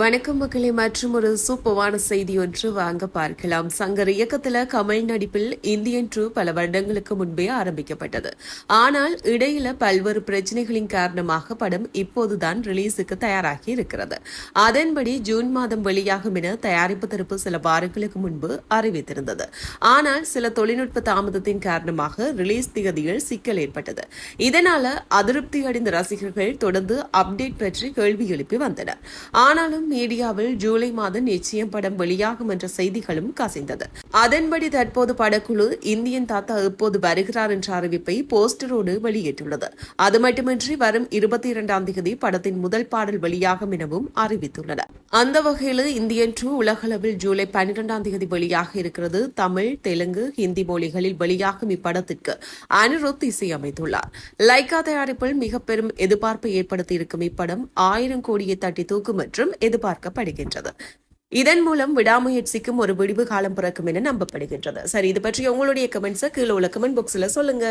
வணக்கம் மக்களை மற்றும் ஒரு சூப்பவான செய்தி ஒன்று வாங்க பார்க்கலாம். சங்கர் இயக்கத்தில் கமல் நடிப்பில் இந்தியன் ட்ரூ பல வருடங்களுக்கு முன்பே ஆரம்பிக்கப்பட்டது. ஆனால் இடையில பல்வேறு பிரச்சனைகளின் காரணமாக படம் இப்போதுதான் ரிலீஸுக்கு தயாராகி இருக்கிறது. அதன்படி ஜூன் மாதம் வெளியாகும் என தயாரிப்பு தரப்பு சில வாரங்களுக்கு முன்பு அறிவித்திருந்தது. ஆனால் சில தொழில்நுட்ப தாமதத்தின் காரணமாக ரிலீஸ் திகதியில் சிக்கல் ஏற்பட்டது. இதனால அதிருப்தி அடைந்த ரசிகர்கள் தொடர்ந்து அப்டேட் பற்றி கேள்வி எழுப்பி வந்தனர். ஆனாலும் மீடியாவில் ஜூலை மாதம் நிச்சயம் படம் வெளியாகும் என்ற செய்திகளும் கசிந்தது. அதன்படி தற்போது படக்குழு இந்தியன் தாத்தா இப்போது வருகிறார் என்ற அறிவிப்பை போஸ்டரோடு வெளியிட்டுள்ளது. அது மட்டுமின்றி வரும் இருபத்தி இரண்டாம் தேதி படத்தின் முதல் பாடல் வெளியாகும் எனவும் அறிவித்துள்ளனர். அந்த வகையில் இந்தியன் டூ உலகளவில் ஜூலை பன்னிரெண்டாம் தேதி வெளியாக இருக்கிறது. தமிழ் தெலுங்கு ஹிந்தி மொழிகளில் வெளியாகும் இப்படத்திற்கு அனிருத் இசையமைத்துள்ளார். லைகா தயாரிப்பில் மிக பெரும் எதிர்பார்ப்பை ஏற்படுத்தி இருக்கும் இப்படம் ஆயிரம் கோடியை தட்டி தூக்கும் என்றும் எதிர்பார்க்கப்படுகின்றது. இதன் மூலம் விடாமுயற்சிக்கும் ஒரு விடிவு காலம் பிறக்கும் என நம்பப்படுகின்றது. சரி இது பற்றி உங்களுடைய கமெண்ட்ஸை கீழே உள்ள கமெண்ட் பாக்ஸில் சொல்லுங்க.